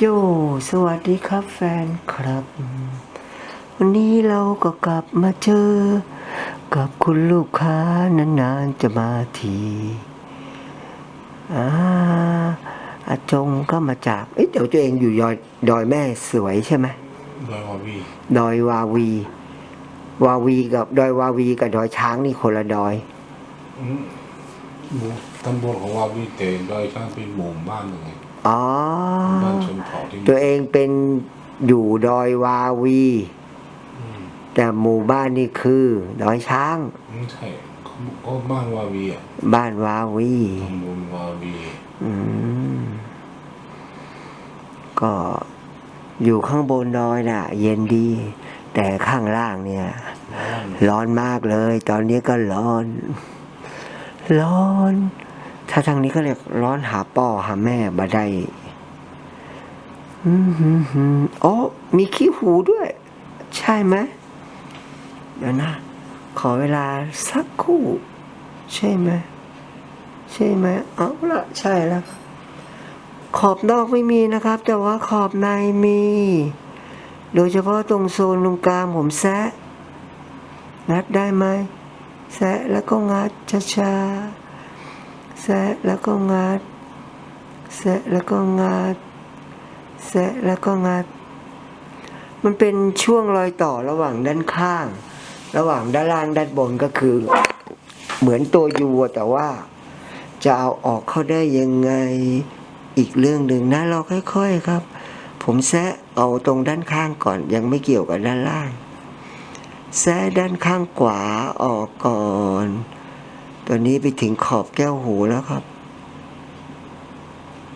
โย สวัสดีครับแฟนครับ วันนี้เราก็กลับมาเจอ กับคุณลูกค้านานๆจะมาทีอ่าอาจงก็มาจาก เอ๊ะเดี๋ยวตัวเองอยู่ดอยดอยแม่สวยใช่ไหมดอยวาวีดอยวาวี วาวีกับดอยวาวีกับดอยช้างนี่คนละดอยอืมหมู่ตำบลของวาวีแต่ดอยช้างเป็นหมู่บ้านหนึ่งไง อ๋อ บ้านชนเผ่าที่ตัวเองเป็นอยู่ดอยวาวี อืมแต่หมู่บ้านนี่คือดอยช้าง ไม่ใช่เขาก็บ้านวาวีอะบ้านวาวี ตำบลวาวีอืม ก็อยู่ข้างบนดอยน่ะ เย็นดี แต่ข้างล่างเนี่ยร้อนร้อนมากเลย ตอนนี้ก็ร้อน ร้อนถ้าทางนี้ก็เรียกร้อนหาป่อหาแม่บาได้อืมหืมหืมโอ้มีขี้หูด้วย ใช่ไหมเดี๋ยวนะ ขอเวลาสักคู่ ใช่ไหมใช่ไหมเอาละใช่แล้ว ขอบนอกไม่มีนะครับ แต่ว่าขอบในมี โดยเฉพาะตรงโซนตรงกลางผมแซะงัดได้ไหมแซะแล้วก็งัดช้าๆ แซะแล้วก็งัดแซะแล้วก็งัดแซะแล้วก็งัด มันเป็นช่วงรอยต่อระหว่างด้านข้าง ระหว่างด้านล่างด้านบนก็คือ เหมือนตัวยูแต่ว่า จะเอาออกเข้าได้ยังไงอีกเรื่องหนึ่งนะเราค่อยๆครับ ผมแซะเอาตรงด้านข้างก่อนยังไม่เกี่ยวกับด้านล่างแซะด้านข้างขวาออกก่อน ตอนนี้ไปถึงขอบแก้วหูแล้วครับ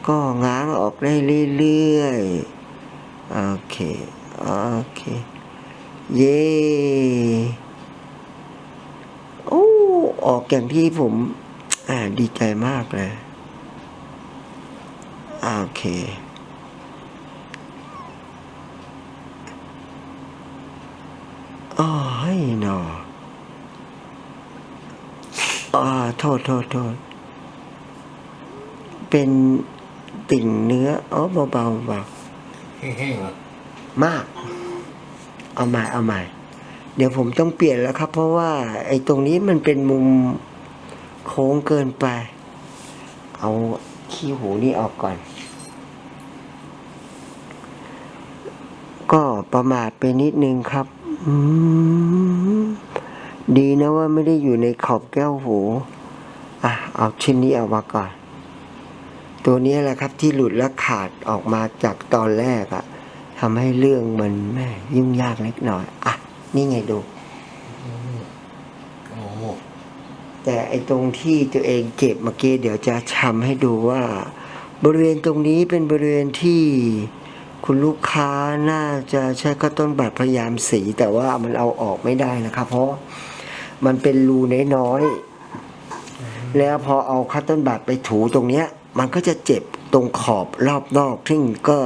ก็ง้างออกได้เรื่อยๆ โอเค โอเค เย่โอ้ ออกอย่างที่ผม อ่า ดีใจมากเลย โอเคอ๋อให้หนอ อ่าโทษโทษโทษ เป็นติ่งเนื้ออ๋อเบาๆเบาแห้งๆเหรอมาก เอาใหม่เอาใหม่ เดี๋ยวผมต้องเปลี่ยนแล้วครับ เพราะว่า ไอ้ตรงนี้มันเป็นมุมโค้งเกินไป เอาขี้หูนี่ออกก่อน ก็ประมาทไปนิดนึงครับ อืม ดีนะว่าไม่ได้อยู่ในขอบแก้วหูอะเอาชิ้นนี้ออกมาก่อน ตัวนี้แหละครับที่หลุดและขาดออกมาจากตอนแรกอะทำให้เรื่องมันแม่ยุ่งยากเล็กน้อย อะ นี่ไงดูโอ้แต่ไอ้ตรงที่ตัวเองเจ็บเมื่อกี้เดี๋ยวจะทำให้ดูว่า บริเวณตรงนี้เป็นบริเวณที่คุณลูกค้าน่าจะใช้ข้าต้นบัตรพยายามสี แต่ว่ามันเอาออกไม่ได้นะครับ เพราะ มันเป็นรูน้อยๆแล้วพอเอาข้าวต้นบัตรไปถูตรงเนี้ย มันก็จะเจ็บตรงขอบรอบนอกซึ่งก็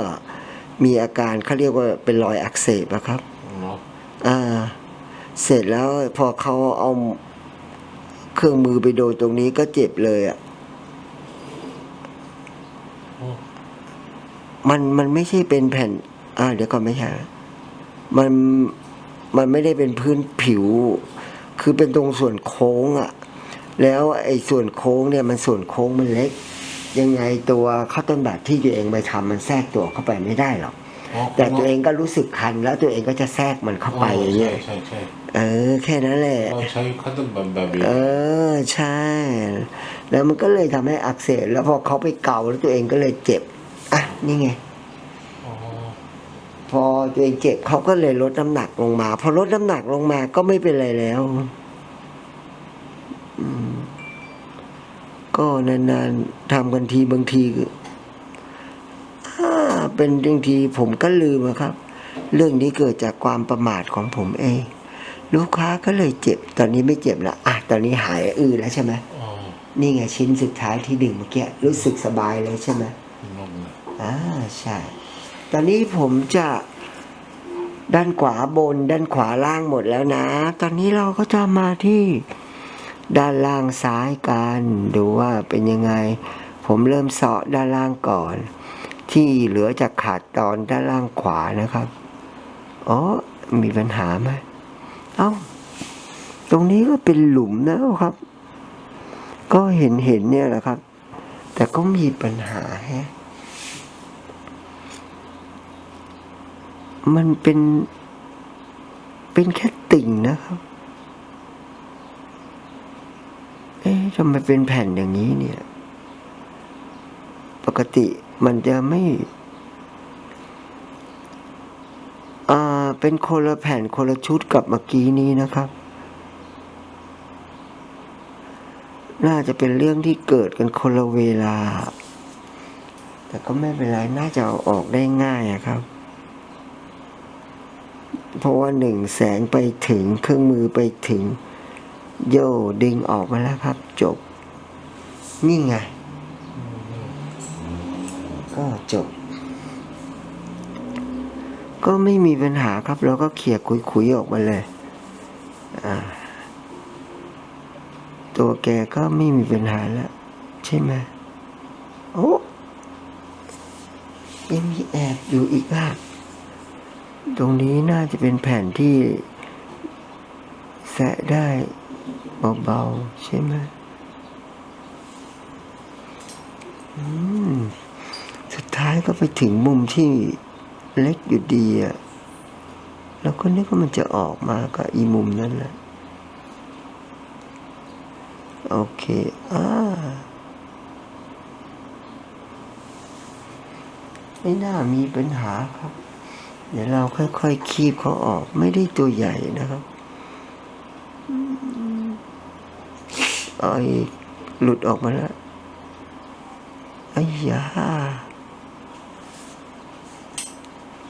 มีอาการเขาเรียกว่าเป็นรอยอักเสบนะครับเนาะอ่าเสร็จแล้วพอเขาเอาเครื่องมือไปโดนตรงนี้ก็เจ็บเลยอะโอ้มันมันไม่ใช่เป็นแผ่น อ่า เดี๋ยวก่อนไม่ใช่ มันมันไม่ได้เป็นพื้นผิว คือเป็นตรงส่วนโค้งอะ แล้วไอ้ส่วนโค้งเนี่ยมันส่วนโค้งมันเล็ก ยังไงตัวข้าวต้นแบบที่ตัวเองไปทำมันแทรกตัวเข้าไปไม่ได้หรอกอ๋อแต่ตัวเองก็รู้สึกคัน แล้วตัวเองก็จะแทรกมันเข้าไปอย่างเงี้ยใช่ใช่ใช่เออ แค่นั้นแหละเราใช้คัตเตอร์แบบแบบนี้เออใช่ แล้วมันก็เลยทำให้อักเสบแล้วพอเขาไปเกาแล้วตัวเองก็เลยเจ็บ อะ นี่ไงอ๋อ พอตัวเองเจ็บเขาก็เลยลดน้ำหนักลงมาพอลดน้ำหนักลงมาก็ไม่เป็นไรแล้วอืมก็นานๆทำกันทีบางทีก็อ่าเป็นบางทีผมก็ลืมอะครับ เรื่องนี้เกิดจากความประมาทของผมเอง ลูกค้าก็เลยเจ็บ ตอนนี้ไม่เจ็บละอะตอนนี้หายอื้อแล้วใช่ไหมอ๋อนี่ไงชิ้นสุดท้ายที่ดึงเมื่อกี้รู้สึกสบายเลยใช่ไหมนมนะอ่าใช่ ตอนนี้ผมจะ ด้านขวาบน ด้านขวาล่างหมดแล้วนะ ตอนนี้เราก็จะมาที่ด้านล่างซ้ายกัน ดูว่าเป็นยังไง ผมเริ่มเสาะด้านล่างก่อน ที่เหลือจากขาดตอนด้านล่างขวานะครับ อ๋อ มีปัญหาไหมเอ้า ตรงนี้ก็เป็นหลุมนะครับ ก็เห็นเห็นเนี่ยแหละครับ แต่ก็มีปัญหาแฮะ มันเป็น เป็นแค่ติ่งนะครับ เอ๊ะทำไมเป็นแผ่นอย่างนี้เนี่ย ปกติมันจะไม่อ่าเป็นคนละแผ่นคนละชุดกับเมื่อกี้นี้นะครับ น่าจะเป็นเรื่องที่เกิดกันคนละเวลา แต่ก็ไม่เป็นไร น่าจะเอาออกได้ง่ายครับ เพราะว่าหนึ่งแสงไปถึงเครื่องมือไปถึง โยดึงออกมาแล้วครับจบ นี่ไง ก็จบ ก็ไม่มีปัญหาครับเราก็เขี่ยคุยๆออกมาเลย ตัวแกก็ไม่มีปัญหาแล้ว ใช่ไหมโอ้ยังมีแอบอยู่อีกอะ ตรงนี้น่าจะเป็นแผ่นที่แสะได้เบาๆใช่ไหมอืมสุดท้ายก็ไปถึงมุมที่เล็กอยู่ดีอะแล้วก็นึกว่ามันจะออกมาก็อีมุมนั้นแหละโอเคอ่าไม่น่ามีปัญหาครับ เดี๋ยวเราค่อยๆ คีบเขาออก ไม่ได้ตัวใหญ่นะครับอืมเอ้ยหลุดออกมาแล้วไอ้ยา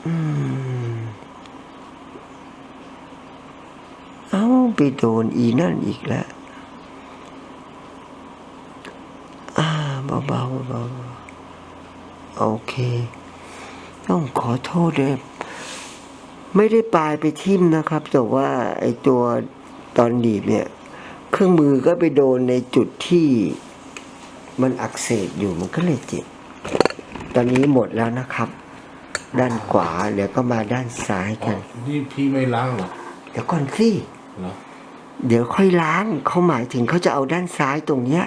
อืม เอาไปโดนอีนั่นอีกแล้วอ่าเบาๆเบาๆโอเค ต้องขอโทษด้วย ไม่ได้ปลายไปทิ่มนะครับ แต่ว่าไอตัวตอนดีบเนี่ย เครื่องมือก็ไปโดนในจุดที่มันอักเสบอยู่มันก็เลยเจ็บ ตอนนี้หมดแล้วนะครับ ด้านขวาเดี๋ยวก็มาด้านซ้ายอ๋กัอนนี่พี่ไม่ล้างเหรอเดี๋ยวก่อนสิเหรอเดี๋ยวค่อยล้างเขาหมายถึงเขาจะเอาด้านซ้ายตรงเนี้ย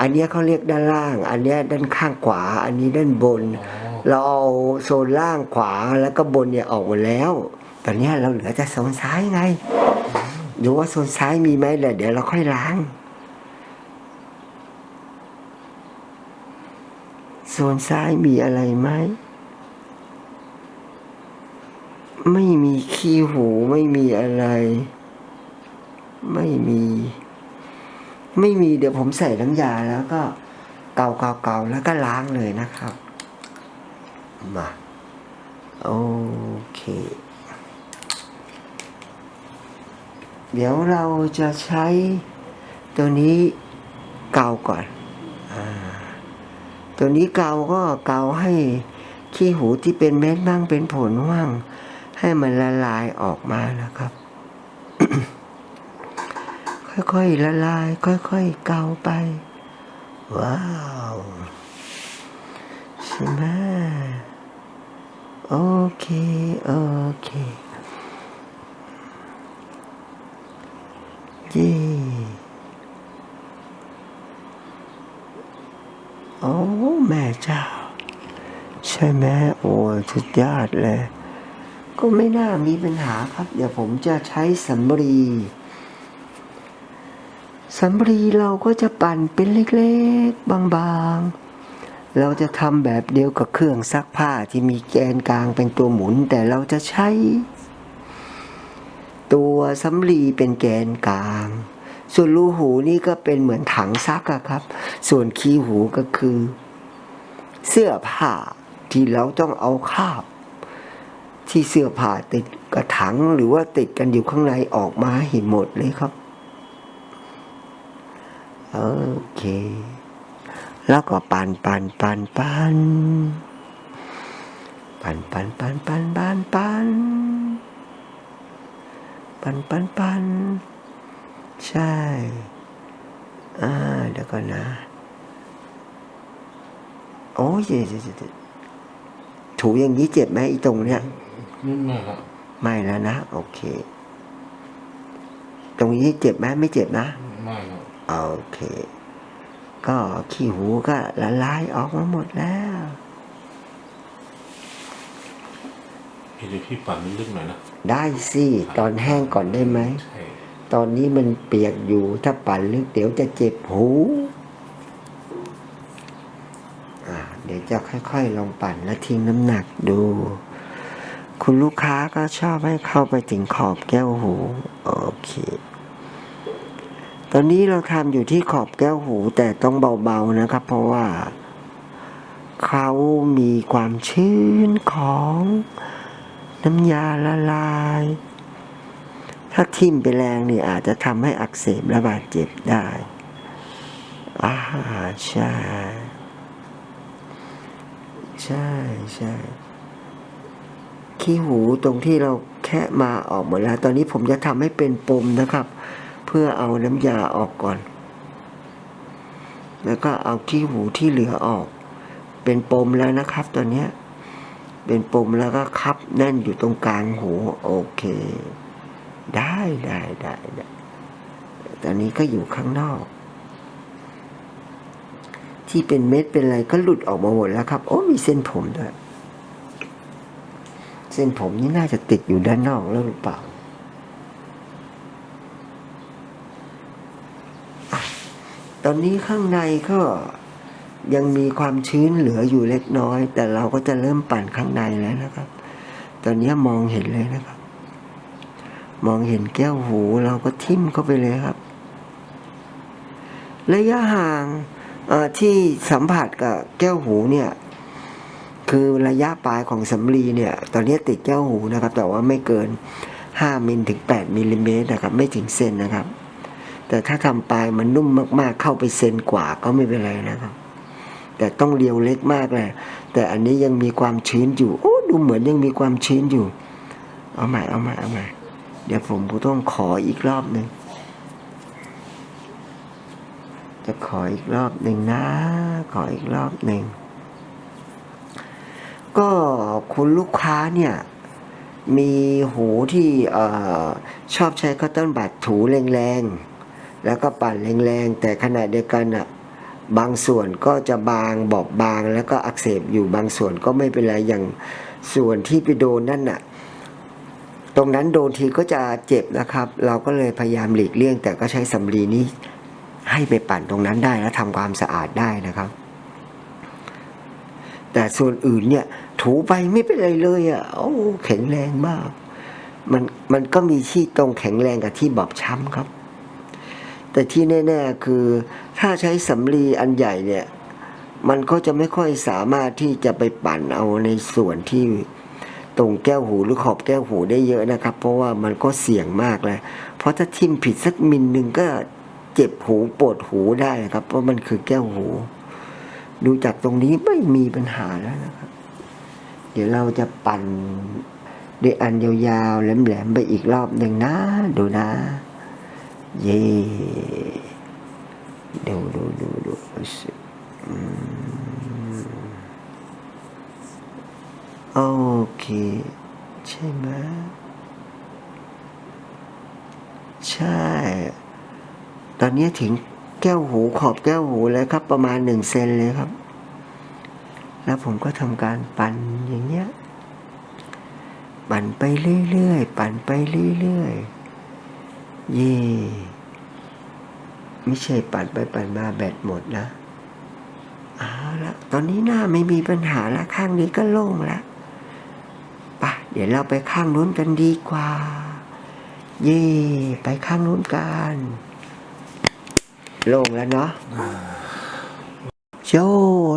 อันเนี้ยเขาเรียกด้านล่าง อันเนี้ยด้านข้างขวา อันนี้ด้านบน อ๋อ เราเอาโซนล่างขวาแล้วก็บนเนี่ยออกหมดแล้วตอนนี้เราเหลือแต่โซนซ้ายไงดูว่าโซนซ้ายมีไหมแหละเดี๋ยวเราค่อยล้าง โซนซ้ายมีอะไรไหมไม่มีขี้หูไม่มีอะไร ไม่มี ไม่มีเดี๋ยวผมใส่น้ำยาแล้วก็เกาเกาเกาแล้วก็ล้างเลยนะครับ มาโอเค เดี๋ยวเราจะใช้ตัวนี้เกาก่อนอตัวนี้เกาก็เกาให้ขี้หูที่เป็นเม็ดบ้างเป็นผลว่าง ให้มันละลายออกมานะครับ ค่อยๆละลาย ค่อยๆเกาไป ว้าว ใช่ไหม โอเค โอเค เย่โอ้แม่เจ้า ใช่ไหมโอ้สุดยอดเลย ก็ไม่น่ามีปัญหาครับ เดี๋ยวผมจะใช้สำลีสำลีเราก็จะปั่นเป็นเล็กๆ บางๆ เราจะทำแบบเดียวกับเครื่องซักผ้าที่มีแกนกลางเป็นตัวหมุน แต่เราจะใช้ ตัวสำลีเป็นแกนกลาง ส่วนรูหูนี่ก็เป็นเหมือนถังซักอะครับ ส่วนคีหูก็คือ เสื้อผ้าที่เราต้องเอาคาบ ที่เสื้อผ้าติดกระถังหรือว่าติดกันอยู่ข้างในออกมาให้หมดเลยครับ โอเค แล้วก็ปันปันปันปันปันปันปันปันปันปันปันปันปันใช่อ่าเดี๋ยวก่อนนะโอ้ยเดี๋ยวเดี๋ยวเดี๋ยวถูอย่างนี้เจ็บไหมอีตรงเนี้ยนี่ไม่ครับไม่แล้วนะ โอเค ตรงนี้เจ็บไหมไม่เจ็บนะ ไม่ครับโอเค ก็ขี้หูก็ละลายออกมาหมดแล้วพี่เดี๋ยวพี่ปั่นลึกๆหน่อยนะ ได้สิตอนแห้งก่อนได้ไหมใช่ตอนนี้มันเปียกอยู่ถ้าปั่นลึกเดี๋ยวจะเจ็บหูอ่าเดี๋ยวจะค่อยๆลองปั่นและทิ้งน้ำหนักดู คุณลูกค้าก็ชอบให้เข้าไปถึงขอบแก้วหู โอเคต อนนี้เราทำอยู่ที่ขอบแก้วหูแต่ต้องเบาๆนะครับ เพราะว่า เขามีความชื้นของน้ำยาละลาย ถ้าทิ่มไปแรงนี่อาจจะทำให้อักเสบและบาดเจ็บได้อ่าใช่ ใช่ใช่ขี้หูตรงที่เราแค่มาออกหมดแล้ว ตอนนี้ผมจะทำให้เป็นปมนะครับ พื่อเอาน้ำยาออกก่อน แล้วก็เอาขี้หูที่เหลือออก เป็นปมแล้วนะครับตอนเนี้ย เป็นปมแล้วก็คับแน่นอยู่ตรงกลางหูโอเค ได้ได้ได้ได้ตอนนี้ก็อยู่ข้างนอก ที่เป็นเม็ดเป็นอะไรก็หลุดออกมาหมดแล้วครับ โอ้มีเส้นผมด้วย เส้นผมนี่น่าจะติดอยู่ด้านนอกแล้วหรือเปล่าอะ ตอนนี้ข้างในก็ยังมีความชื้นเหลืออยู่เล็กน้อย แต่เราก็จะเริ่มปั่นข้างในแล้วนะครับ ตอนนี้มองเห็นเลยนะครับ มองเห็นแก้วหูเราก็ทิ่มเข้าไปเลยครับ ระยะห่างที่สัมผัสกับแก้วหูเนี่ยคือระยะปลายของสำลีเนี่ย ตอนนี้ติดแก้วหูนะครับ แต่ว่าไม่เกิน 5มิลถึง 8มิลลิเมตรนะครับ ไม่ถึงเซนนะครับ แต่ถ้าทำปลายมันนุ่มมากๆ เข้าไปเซนกว่าก็ไม่เป็นไรนะครับ แต่ต้องเรียวเล็กมากเลย แต่อันนี้ยังมีความชื้นอยู่ โอ้ดูเหมือนยังมีความชื้นอยู่ เอาใหม่เอาใหม่เอาใหม่เดี๋ยวผมก็ต้องขออีกรอบหนึ่งจะขออีกรอบหนึ่งนะ ขออีกรอบหนึ่งก็คุณลูกค้าเนี่ยมีหูที่ออชอบใช้ข้าวต้นบัดถูแรงๆ แล้วก็ปั่นแรงๆแต่ขณะเดียวกันอะบางส่วนก็จะบางบอบบางแล้วก็อักเสบอยู่บางส่วนก็ไม่เป็นไรอย่างส่วนที่ไปโดนนั่นน่ะ ตรงนั้นโดนทีก็จะเจ็บนะครับ เราก็เลยพยายามหลีกเลี่ยง แต่ก็ใช้สำลีนี้ให้ไปปั่นตรงนั้นได้แล้วทำความสะอาดได้นะครับ แต่ส่วนอื่นเนี่ย ถูไปไม่เป็นไรเลยอะ่ะโอ้แข็งแรงมาก มันมันก็มีที่ตรงแข็งแรงกับที่บอบช้ำครับ แต่ที่แน่ๆคือถ้าใช้สำลีอันใหญ่เนี่ย มันก็จะไม่ค่อยสามารถที่จะไปปั่นเอาในส่วนที่ตรงแก้วหูหรือขอบแก้วหูได้เยอะนะครับ เพราะว่ามันก็เสี่ยงมากเลยเพราะถ้าทิ่มผิดสักมิลหนึ่งก็เจ็บหูปวดหูได้นะครับ เพราะมันคือแก้วหู ดูจากตรงนี้ไม่มีปัญหาแล้วนะครับ เดี๋ยวเราจะปั่นด้วยอันยาวๆแหลมๆไปอีกรอบหนึ่งนะ ดูนะ เย่ดูดูดูดูโอเค ใช่ไหมใช่ ตอนนี้ถึงแก้วหูขอบแก้วหูแล้วครับ ประมาณหนึ่งเซนเลยครับ แล้วผมก็ทำการปั่นอย่างเงี้ย ปั่นไปเรื่อยๆ ปั่นไปเรื่อยๆ ยี่ไม่ใช่ปั่นไปปั่นมาแบตหมดนะเอาละตอนนี้หน้าไม่มีปัญหาละข้างนี้ก็โล่งละปะเดี๋ยวเราไปข้างนู้นกันดีกว่า เย่ไปข้างนู้นกันโล่งแล้วเนาะโจ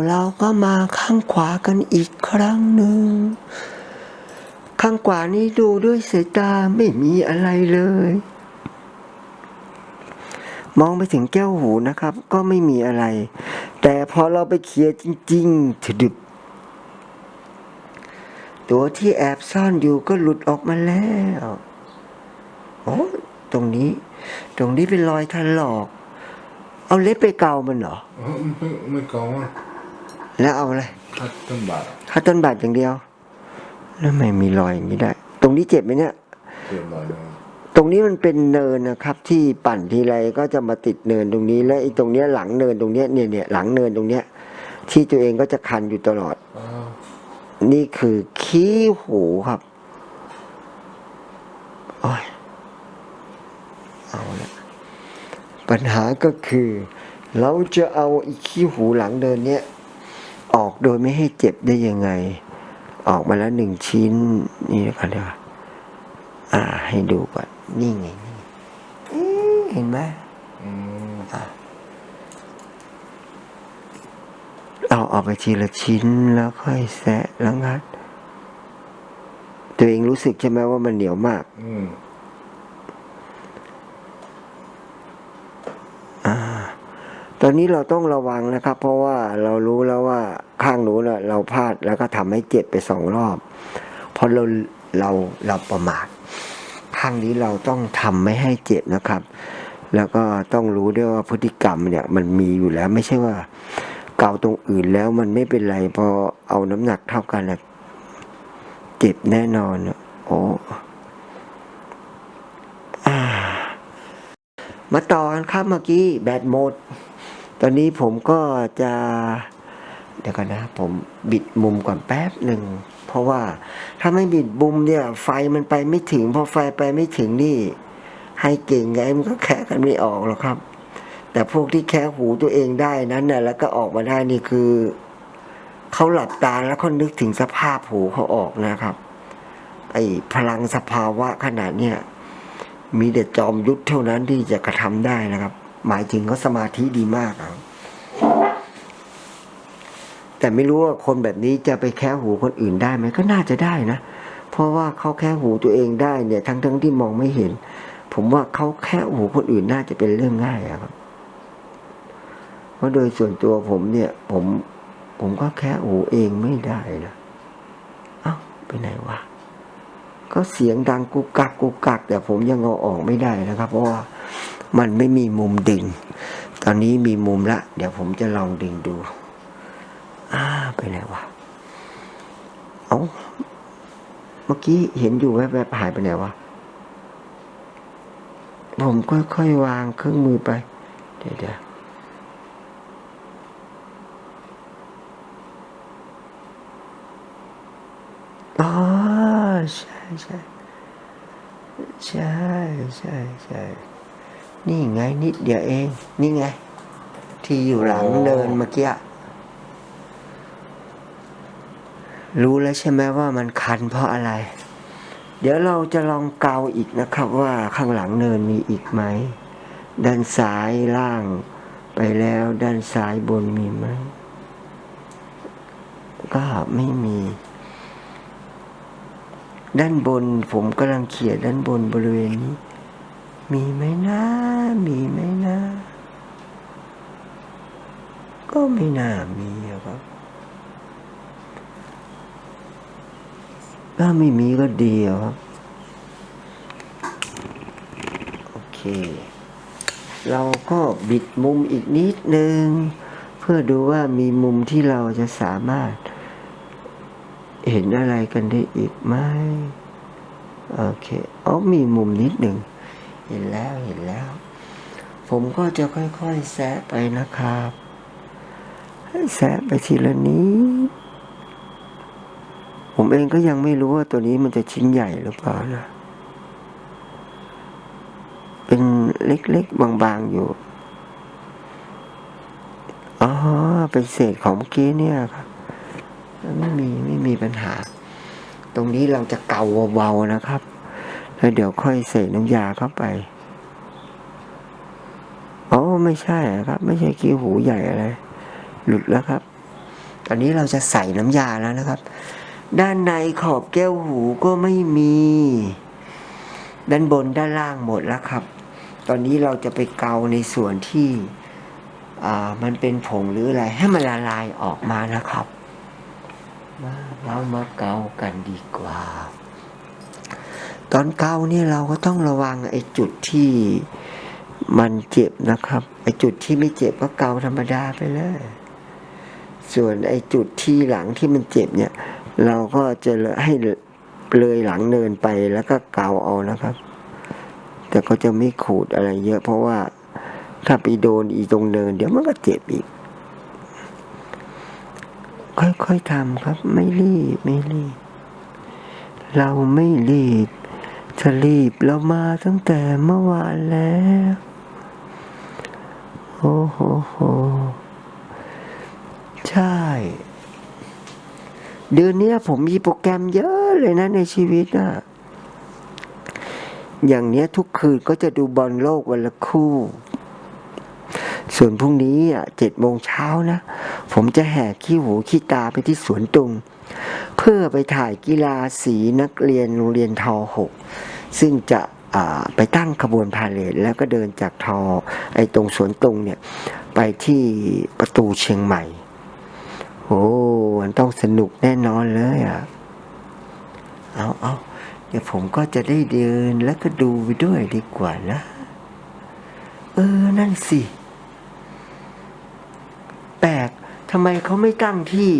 เราก็มาข้างขวากันอีกครั้งหนึ่งข้างขวานี้ดูด้วยสายตาไม่มีอะไรเลย มองไปถึงแก้วหูนะครับ ก็ไม่มีอะไร แต่พอเราไปเคลียร์จริงๆถึดึบตัวที่แอบซ่อนอยู่ก็หลุดออกมาแล้วโอ้ตรงนี้ ตรงนี้เป็นรอยถลอก เอาเล็บไปเกามันเหรอเออไม่ไม่เกาอะแล้วเอาอะไรถ้าต้นบาทถ้าต้นบาดอย่างเดียวใแล้วไม่มีรอยอย่างนี้ได้ ตรงนี้เจ็บไหมเนี่ยเจ็บหน่อยนะต รงนี้มันเป็นเนินนะครับ ที่ปั่นทีไรก็จะมาติดเนินตรงนี้ และไอ้ตรงเนี้ยหลังเนินตรงเนี้ยเนี่ยเนี่ยหลังเนินตรงเนี้ย ที่ตัวเองก็จะคันอยู่ตลอดอ้าวนี่คือขี้หูครับโอ้ยเอาละปัญหาก็คือ เราจะเอาไอีขี้หูหลังเดินเนี้ยออกโดยไม่ให้เจ็บได้ยังไง ออกมาแล้วหนึ่งชิ้น นี่นะครับเดี๋ยวอ่า ให้ดูก่อน นี่ไงนี่เอ๊ะเห็นไหมอืมเอาออกไปทีละชิ้นแล้วค่อยแซะแล้วงัด ตัวเองรู้สึกใช่ไหมว่ามันเหนียวมาก อืมตอนนี้เราต้องระวังนะครับ เพราะว่าเรารู้แล้วว่าข้างหนูนน่ะเราพลาดแล้วก็ทำให้เจ็บไปสองรอบ เพราะเราเราเราประมาท ข้างนี้เราต้องทำไม่ให้เจ็บนะครับ แล้วก็ต้องรู้ด้วยว่าพฤติกรรมเนี่ยมันมีอยู่แล้วไม่ใช่ว่าเกาตรงอื่นแล้วมันไม่เป็นไรพอเอาน้ำหนักเท่ากันนะเจ็บแน่นอนโอ้มาต่อกันครับเมื่อกี้แบตหมด ตอนนี้ผมก็จะ เดี๋ยวก่อนนะ ผมบิดมุมก่อนแป๊บหนึ่ง เพราะว่าถ้าไม่บิดมุมเนี่ย ไฟมันไปไม่ถึง พอไฟไปไม่ถึงนี่ ให้เก่งไงมันก็แคะกันไม่ออกหรอกครับ แต่พวกที่แคะหูตัวเองได้นั้นน่ะแล้วก็ออกมาได้นี่คือเขาหลับตาแล้วเขานึกถึงสภาพหูเขาออกนะครับ ไอ้พลังสภาวะขนาดเนี้ยมีแต่จอมยุทธเท่านั้นที่จะกระทำได้นะครับ หมายถึงเขาสมาธิดีมากครับ แต่ไม่รู้ว่าคนแบบนี้จะไปแค่หูคนอื่นได้ไหมก็น่าจะได้นะ เพราะว่าเขาแค่หูตัวเองได้เนี่ยทั้งทั้งที่มองไม่เห็น ผมว่าเขาแค่หูคนอื่นน่าจะเป็นเรื่องง่ายอะครับ เพราะโดยส่วนตัวผมเนี่ย ผม ผมก็แค่หูเองไม่ได้นะเอ้าไปไหนวะก็เสียงดังกุกกักกุกกัก แต่ผมยังเอาออกไม่ได้นะครับ เพราะว่ามันไม่มีมุมดึง ตอนนี้มีมุมละ เดี๋ยวผมจะลองดึงดู ไปไหนวะ เอาเมื่อกี้เห็นอยู่แวบๆหายไปไหนวะ ผมค่อยๆวางเครื่องมือไปเดี๋ยวเดี๋ยวอ๋อใช่ใช่ใช่ใช่ใช่นี่ไงนิดเดียวเอง นี่ไง ที่อยู่หลังเดินเมื่อกี้ รู้แล้วใช่ไหมว่ามันคันเพราะอะไร เดี๋ยวเราจะลองเกาอีกนะครับว่าข้างหลังเนินมีอีกไหม ด้านซ้ายล่างไปแล้วด้านซ้ายบนมีไหม ก็ไม่มี ด้านบนผมกำลังเขียนด้านบนบริเวณนี้ มีไหมนะมีไหมนะ ก็ไม่น่ามีครับ ถ้าไม่มีก็ดีครับ โอเค เราก็บิดมุมอีกนิดนึง เพื่อดูว่ามีมุมที่เราจะสามารถ เห็นอะไรกันได้อีกไหมโอเคอ๋อมีมุมนิดหนึ่ง เห็นแล้วเห็นแล้ว ผมก็จะค่อยๆแซะไปนะครับ แซะไปทีละนิด ผมเองก็ยังไม่รู้ว่าตัวนี้มันจะชิ้นใหญ่หรือเปล่านะ เป็นเล็กๆบางๆอยู่ อ๋อ เป็นเศษของเมื่อกี้เนี่ยครับ ไม่มีไม่มีปัญหา ตรงนี้เราจะเกาเบาๆนะครับ แล้วเดี๋ยวค่อยใส่น้ำยาเข้าไป อ๋อ ไม่ใช่ครับ ไม่ใช่ขี้หูใหญ่อะไร หลุดแล้วครับ ตอนนี้เราจะใส่น้ำยาแล้วนะครับ ด้านในขอบแก้วหูก็ไม่มี ด้านบนด้านล่างหมดแล้วครับ ตอนนี้เราจะไปเกาในส่วนที่อ่ามันเป็นผงหรืออะไร ให้มันละลายออกมานะครับมาเรามาเกากันดีกว่า ตอนเกาเนี่ยเราก็ต้องระวังไอ้จุดที่มันเจ็บนะครับไอ้จุดที่ไม่เจ็บก็เกาธรรมดาไปเลย ส่วนไอ้จุดที่หลังที่มันเจ็บเนี่ย เราก็จะให้เลยหลังเนินไปแล้วก็เกาเอานะครับ แต่ก็จะไม่ขูดอะไรเยอะเพราะว่าถ้าไปโดนอีตรงเนิน เดี๋ยวมันก็เจ็บอีก ค่อยๆทำครับ ไม่รีบไม่รีบ เราไม่รีบถ้ารีบเรามาตั้งแต่เมื่อวานแล้วโอ้โหใช่ เดือนเนี้ยผมมีโปรแกรมเยอะเลยนะในชีวิตอะอย่างเนี้ยทุกคืนก็จะดูบอลโลกวันละคู่ ส่วนพรุ่งนี้อะเจ็ดโมงเช้านะ ผมจะแห่ขี้หูขี้ตาไปที่สวนตุง เพื่อไปถ่ายกีฬาสีนักเรียนโรงเรียนทอหกซึ่งจะไปตั้งขบวนพาเหรดแล้วก็เดินจากทอไอ้ตรงสวนตุงเนี่ย ไปที่ประตูเชียงใหม่ โอ้มันต้องสนุกแน่นอนเลยอะ เอาเอาเดี๋ยวผมก็จะได้เดินแล้วก็ดูไปด้วยดีกว่านะ เออ นั่นสิ แปลกทำไมเขาไม่ตั้งที่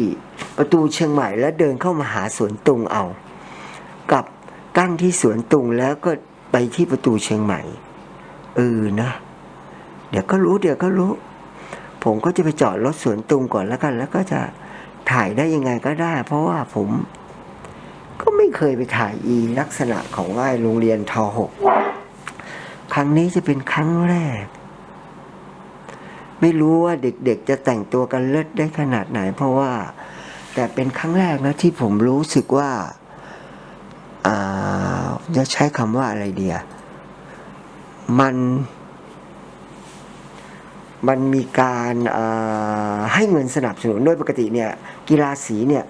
ประตูเชียงใหม่แล้วเดินเข้ามาหาสวนตุงเอา กับตั้งที่สวนตุงแล้วก็ไปที่ประตูเชียงใหม่ เออนะ เดี๋ยวก็รู้เดี๋ยวก็รู้ ผมก็จะไปจอดรถสวนตุงก่อนแล้วกัน แล้วก็จะถ่ายได้ยังไงก็ได้ เพราะว่าผมก็ไม่เคยไปถ่ายอีลักษณะของไอ้โรงเรียนทหกครั้งนี้จะเป็นครั้งแรก ไม่รู้ว่าเด็กๆจะแต่งตัวกันเลิศได้ขนาดไหน เพราะว่า แต่เป็นครั้งแรกนะที่ผมรู้สึกว่าอ่าจะใช้คำว่าอะไรเดียมัน มันมีการให้เงินสนับสนุนโดยปกติเนี่ยกีฬาสีเนี่ย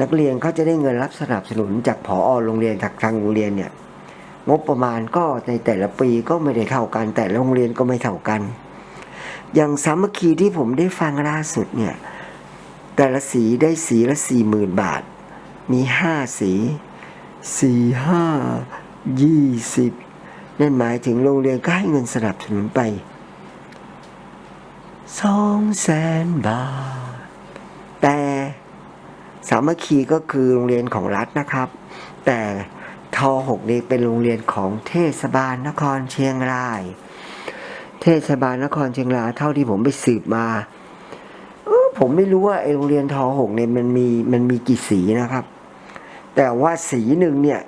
นักเรียนเขาจะได้เงินรับสนับสนุนจากผอโรงเรียนจากทางโรงเรียนเนี่ยงบประมาณก็ในแต่ละปีก็ไม่ได้เท่ากัน แต่โรงเรียนก็ไม่เท่ากัน อย่างสามัคคีที่ผมได้ฟังล่าสุดเนี่ยแต่ละสีได้สีละสี่หมื่นบาท มีห้าสีสี่ห้ายี่สิบนั่นหมายถึงโรงเรียนก็ให้เงินสนับสนุนไป สองแสนบาท แต่สามัคคีก็คือโรงเรียนของรัฐนะครับ แต่ทอหกนี่เป็นโรงเรียนของเทศบาลนครเชียงราย เทศบาลนครเชียงรายเท่าที่ผมไปสืบมาเออผมไม่รู้ว่าไอโรงเรียนทอหกเนี่ยมันมีมันมีกี่สีนะครับ แต่ว่าสีหนึ่งเนี่ย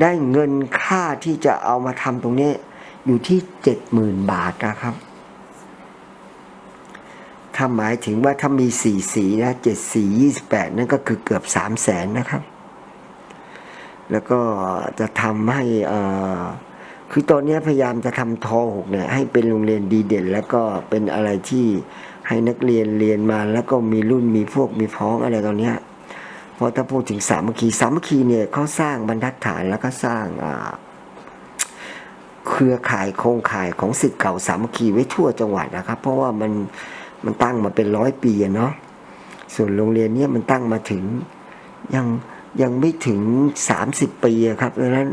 ได้เงินค่าที่จะเอามาทำตรงนี้อยู่ที่เจ็ดหมื่นบาทนะครับ ถ้าหมายถึงว่าถ้ามีสี่สีนะเจ็ดสียี่สิบแปดนั่นก็คือเกือบสามแสนนะครับ แล้วก็จะทำให้อ่อคือตอนนี้พยายามจะทำทอหกเนี่ยให้เป็นโรงเรียนดีเด่น แล้วก็เป็นอะไรที่ให้นักเรียนเรียนมาแล้วก็มีรุ่นมีพวกมีพ้องอะไรตอนนี้เพราะถ้าพูดถึงสามัคคีสามัคคีเนี่ยเขาสร้างบรรทัดฐานแล้วก็สร้างเครือข่ายโครงข่ายของสิทธิ์เก่าสามัคคีไว้ทั่วจังหวัดนะครับ เพราะว่ามัน มันตั้งมาเป็นร้อยปีอะเนาะส่วนโรงเรียนเนี้ยมันตั้งมาถึงยังยังไม่ถึงสามสิบปีครับดังนั้น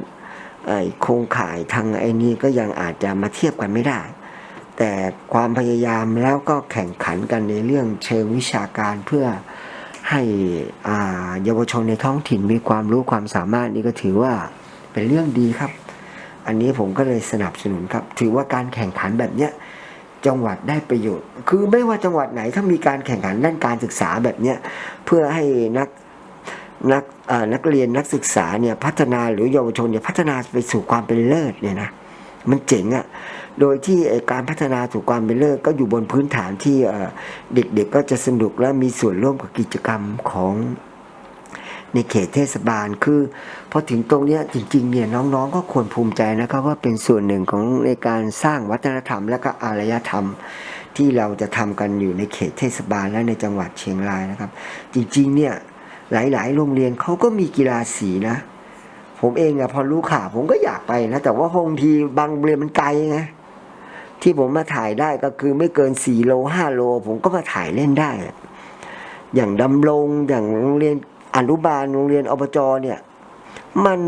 ไอโครงข่ายทางไอ้นี้ก็ยังอาจจะมาเทียบกันไม่ได้ แต่ความพยายามแล้วก็แข่งขันกันในเรื่องเชิงวิชาการเพื่อให้อ่าเยาวชนในท้องถิ่นมีความรู้ความสามารถนี่ก็ถือว่าเป็นเรื่องดีครับ อันนี้ผมก็เลยสนับสนุนครับ ถือว่าการแข่งขันแบบเนี้ย จังหวัดได้ประโยชน์ คือไม่ว่าจังหวัดไหนถ้ามีการแข่งขันด้านการศึกษาแบบเนี้ยเพื่อให้นักนักนักเรียนนักศึกษาเนี่ยพัฒนาหรือเยาวชนเนี่ยพัฒนาไปสู่ความเป็นเลิศเนี่ยนะมันเจ๋งอะ่ะโดยที่การพัฒนาสู่ความเป็นเลิศก็อยู่บนพื้นฐานที่เอ่อเด็กๆก็จะสนุกและมีส่วนร่วมกับกิจกรรมของ ในเขตเทศบาลคือพอถึงตรงนี้จริงๆเนี่ยน้องๆ ก็ควรภูมิใจนะครับว่าเป็นส่วนหนึ่งของในการสร้างวัฒนธรรม และก็อารยธรรม ที่เราจะทำกันอยู่ในเขตเทศบาลและในจังหวัดเชียงรายนะครับ จริงๆเนี่ยหลายๆ โรงเรียนเขาก็มีกีฬาสีนะ ผมเองอะพอรู้ข่าวผมก็อยากไปนะแต่ว่าบางทีบางโรงเรียนมันไกลไงที่ผมมาถ่ายได้ก็คือไม่เกินสี่โลห้าโล ผมก็มาถ่ายเล่นได้ อย่างดำรงอย่างโรงเรียน อนุบาลโรงเรียนอบจเนี่ย มัน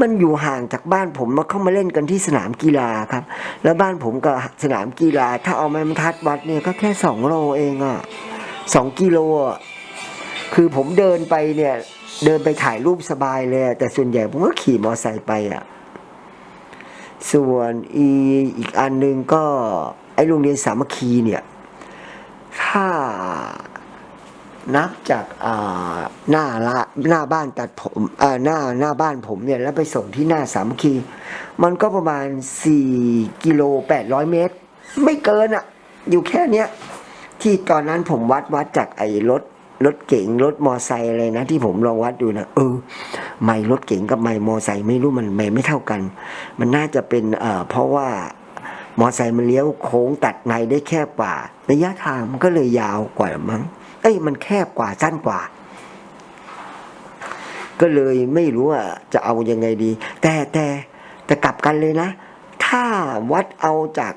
มันอยู่ห่างจากบ้านผมมาเข้ามาเล่นกันที่สนามกีฬาครับ แล้วบ้านผมกับสนามกีฬา ถ้าเอาไม้บรรทัดวัดเนี่ยก็แค่สองโลเองอะสองกิโลอะคือผมเดินไปเนี่ย เดินไปถ่ายรูปสบายเลย แต่ส่วนใหญ่ผมก็ขี่มอไซค์ไปอะส่วนอีอีกอันหนึงก็ ไอโรงเรียนสามัคคีเนี่ย ถ้า นับจากหน้าละหน้าบ้านตัดผมหน้าหน้าบ้านผมเนี่ยแล้วไปส่งที่หน้าสามคี มันก็ประมาณสี่กิโลแปดร้อยเมตร ไม่เกินอะ อยู่แค่เนี้ย ที่ตอนนั้นผมวัดวัดจากไอ้รถรถเก๋งรถมอไซค์อะไรนะ ที่ผมลองวัดดูนะเออ ไม่รถเก๋งกับไม่มอไซค์ไม่รู้มันไม่ไม่เท่ากัน มันน่าจะเป็นเอ่อเพราะว่ามอไซค์มันเลี้ยวโค้งตัดในได้แคบกว่าระยะทางมันก็เลยยาวกว่ามั้ง เอ้ยมันแคบกว่าสั้นกว่า ก็เลยไม่รู้ว่าจะเอายังไงดี แต่แต่แต่กลับกันเลยนะ ถ้าวัดเอาจาก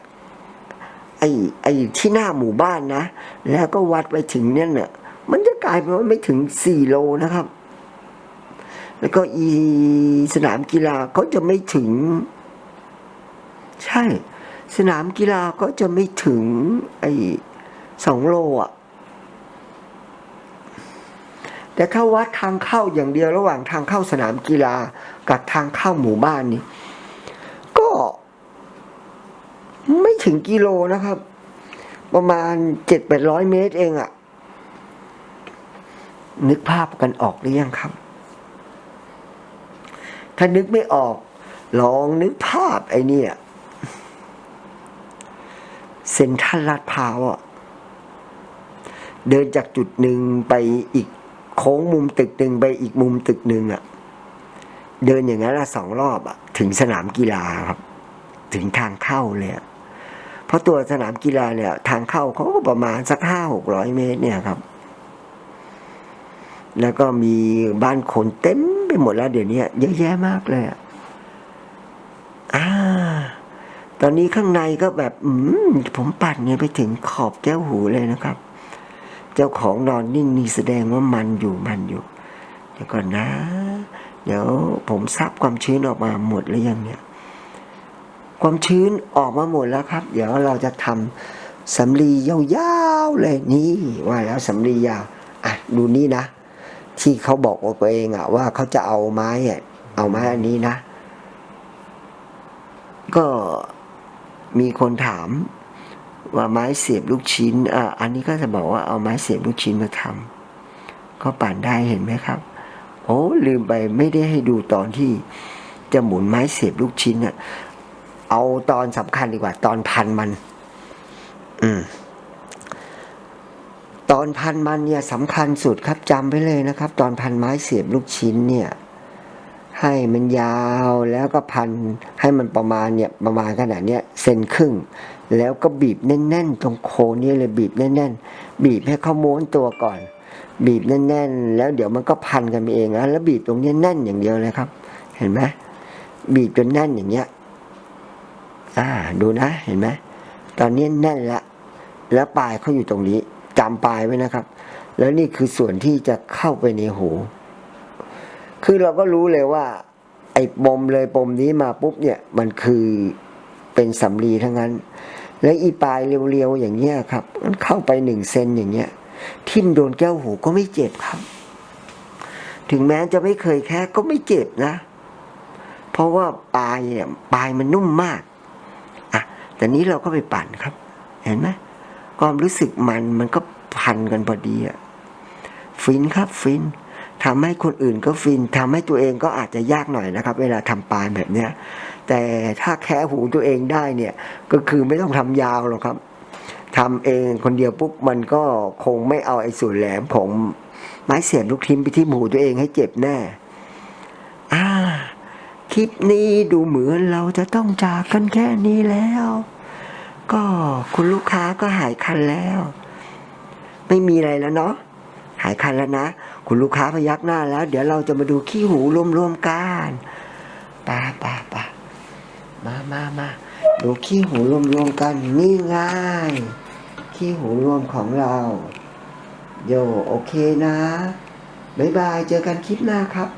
ไอ้ไอ้ที่หน้าหมู่บ้านนะ แล้วก็วัดไปถึงเนี่ยเนี่ยมันจะกลายเป็นว่าไม่ถึงสี่โลนะครับ แล้วก็อีสนามกีฬาก็จะไม่ถึง ใช่ สนามกีฬาก็จะไม่ถึง ไอ้สองโลอะ แต่ถ้าวัดทางเข้าอย่างเดียวระหว่างทางเข้าสนามกีฬากับทางเข้าหมู่บ้านนี่ก็ไม่ถึงกิโลนะครับ ประมาณเจ็ดแปดร้อยเมตรเองอะนึกภาพกันออกหรือยังครับ ถ้านึกไม่ออก ลองนึกภาพไอ้นี่เซ็นทรัลลาดพร้าวอะเดินจากจุดหนึ่งไปอีก โค้งมุมตึกหนึ่งไปอีกมุมตึกหนึ่งอะเดินอย่างนั้นละสองรอบอะถึงสนามกีฬาครับ ถึงทางเข้าเลยเพราะตัวสนามกีฬาเนี่ย ทางเข้าเขาก็ประมาณสักห้าหกร้อยเมตรเนี่ยครับ แล้วก็มีบ้านคนเต็มไปหมดแล้วเดี๋ยวนี้เยอะแยะมากเลยอะอ่าตอนนี้ข้างในก็แบบ อืมผมปั่นเนี่ยไปถึงขอบแก้วหูเลยนะครับ เจ้าของนอนนิ่งนี่แสดงว่ามันอยู่มันอยู่ เดี๋ยวก่อนนะ เดี๋ยวผมซับความชื้นออกมาหมดหรือยังเนี่ย ความชื้นออกมาหมดแล้วครับ เดี๋ยวเราจะทำสำลียาวๆเลยนี่ว่าแล้วสำลียาวอะดูนี่นะ ที่เขาบอกว่าตัวเองอะว่าเขาจะเอาไม้อะเอาไม้อันนี้นะ ก็มีคนถาม ว่าไม้เสียบลูกชิ้นอะอันนี้ก็จะบอกว่าเอาไม้เสียบลูกชิ้นมาทำก็ปั่นได้เห็นไหมครับ โอ้ลืมไปไม่ได้ให้ดูตอนที่จะหมุนไม้เสียบลูกชิ้นอะเอาตอนสำคัญดีกว่า ตอนพันมัน อืมตอนพันมันเนี่ยสำคัญสุดครับจำไว้เลยนะครับ ตอนพันไม้เสียบลูกชิ้นเนี่ย ให้มันยาวแล้วก็พันให้มันประมาณเนี่ยประมาณขนาดเนี้ยเซนครึ่ง แล้วก็บีบแน่น ๆ ตรงโคนนี่เลยบีบแน่น ๆ บีบให้เขาม้วนตัวก่อน บีบแน่น ๆ แล้วเดี๋ยวมันก็พันกันเองนะแล้วบีบตรงนี้แน่นอย่างเดียวเลยครับ เห็นไหมบีบจนแน่นอย่างเงี้ยอ่าดูนะเห็นไหมตอนนี้แน่นละ แล้วปลายเขาอยู่ตรงนี้จำปลายไว้นะครับ แล้วนี่คือส่วนที่จะเข้าไปในหู คือเราก็รู้เลยว่า ไอ้ปมเลยปมนี้มาปุ๊บเนี่ยมันคือเป็นสำลีทั้งนั้น แล้วอีปลายเรียวๆอย่างเงี้ยครับมันเข้าไปหนึ่งเซนอย่างเงี้ย ทิ่มโดนแก้วหูก็ไม่เจ็บครับ ถึงแม้จะไม่เคยแค่ก็ไม่เจ็บนะ เพราะว่าปลายเนี่ยปลายมันนุ่มมากอะแต่นี้เราก็ไปปั่นครับ เห็นไหมความรู้สึกมันมันก็พันกันพอดีอะฟินครับฟิน ทำให้คนอื่นก็ฟินทำให้ตัวเองก็อาจจะยากหน่อยนะครับ เวลาทำปลายแบบเนี้ยแต่ถ้าแค่หูตัวเองได้เนี่ยก็คือไม่ต้องทำยาวหรอกครับทำเองคนเดียวปุ๊บมันก็คงไม่เอาไอ้ส่วนแหลมของไม้เสียบลูกทิ้มไปที่หูตัวเองให้เจ็บแน่อ่าคลิปนี้ดูเหมือนเราจะต้องจากกันแค่นี้แล้ว ก็คุณลูกค้าก็หายคันแล้ว ไม่มีอะไรแล้วเนาะหายคันแล้วนะ คุณลูกค้าพยักหน้าแล้ว เดี๋ยวเราจะมาดูขี้หูรวมๆกันป้าป้าป้ามามามาดูขี้หูรวมๆกันนี่ง่าย ขี้หูรวมของเราโยโอเคนะ บ๊ายบาย เจอกันคลิปหน้าครับ